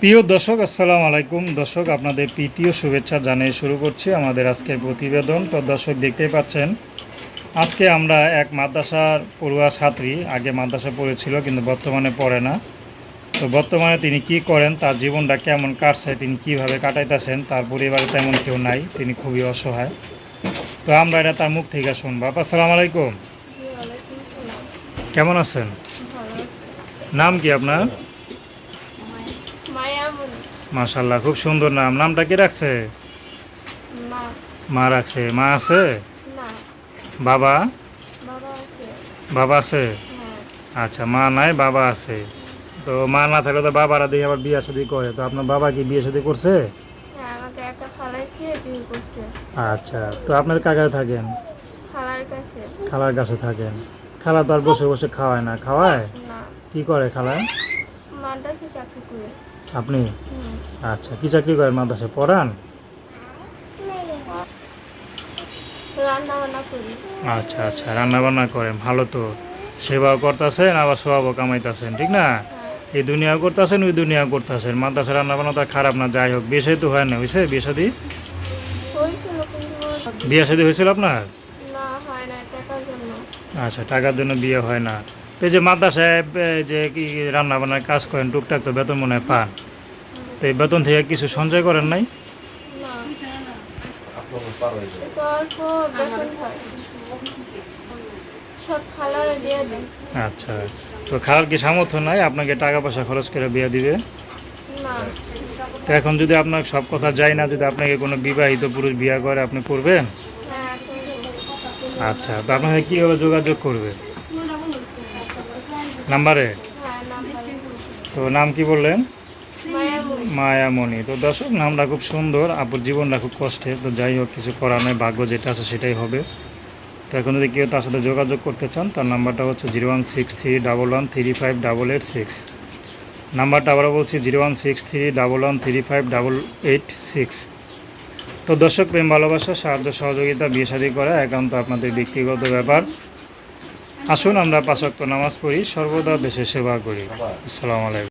প্রিয় দর্শক আসসালামু আলাইকুম। দর্শক আপনাদের প্রীতীয় শুভেচ্ছা জানিয়ে শুরু করছি আমাদের আজকের প্রতিবেদন। তো দর্শক দেখতেই পাচ্ছেন আজকে আমরা এক মাদ্রাসার পড়ুয়া ছাত্রী আগে মাদ্রাসা পড়েছিল কিন্তু বর্তমানে পড়ে না। তো বর্তমানে তিনি কি করেন তার জীবনটা কেমন কাটছে তিনি কীভাবে কাটাইতেছেন তার পরিবারে তেমন কেউ নাই তিনি খুবই অসহায়। তো আমরা এটা তার মুখ থেকে শুনব। আপা আসসালামু আলাইকুম। কেমন আছেন? নাম কি আপনার? মাশাল্লাহ খুব সুন্দর নাম। নামটা কি রাখছে? মা। রাখছে। মা আছে? বাবা? বাবা আছে। হ্যাঁ। আচ্ছা মা নাই বাবা আছে। তো মা না থাকলে তো বাবারা দিয়ে আবার বিয়ে শাদি করে। তো আপনার বাবা কি বিয়ে শাদি করছে? হ্যাঁ আচ্ছা তো আপনার কাকায় থাকেন? খালার কাছে। থাকেন। খালা তো আর বসে বসে খাওয়ায় না। খাওয়ায়? কি করে চাকরি করে। আপনি? আচ্ছা কি চাকরি করেন মাদ্রাসায়? পড়ান? আচ্ছা আচ্ছা রান্না বান্না করেন ভালো তো। সেবাও করতেছেন আবার স্বভাবও কামাইতেছেন ঠিক না? হ্যাঁ। এই দুনিয়াও করতেছেন ওই দুনিয়াও করতেছেন। মাদ্রাসা রান্না বান্না তো খারাপ না যাই হোক বিয়ে তো হয় না হয়েছে বিয়ে কিন্তু বিয়ে শাদী হয়েছিল আপনার? আচ্ছা টাকার জন্য বিয়ে হয় না। তো যে এ, যে কি রান্না বান্নার কাজ করেন টুকটাক তো বেতন মনে পান। তো এই বেতন থেকে কিছু সঞ্চয় করেন নাই? খালারে আচ্ছা তো খাওয়ার কি সামর্থ্য নাই? আপনাকে টাকা পয়সা খরচ করে বিয়ে দিবে? তো এখন যদি আপনার সব কথা যায় না যদি আপনাকে কোনো বিবাহিত পুরুষ বিয়ে করে আপনি করবেন? আচ্ছা তো আপনাকে কীভাবে যোগাযোগ করবে? নাম্বারে? হ্যাঁ তো নাম কি বললেন? মায়ামণি। তো দর্শক নামটা খুব সুন্দর আপুর জীবনটা খুব কষ্টে তো যাই হোক কিছু করার নয় ভাগ্য যেটা আছে সেটাই হবে। তো এখন যদি কেউ তার সাথে যোগাযোগ করতে চান তার নাম্বারটা হচ্ছে zero one six three double one three five double eight six. নাম্বারটা আবারও বলছি zero one six three double one three five double eight six. তো দর্শক প্রেম ভালোবাসা সাহায্য সহযোগিতা বিয়ে শাদী করা একান্ত আপনাদের ব্যক্তিগত ব্যাপার। আসুন আমরা পাঁচক্ত নামাজ পড়ি সর্বদা দেশে সেবা করি। আসসালামু আলাইকুম।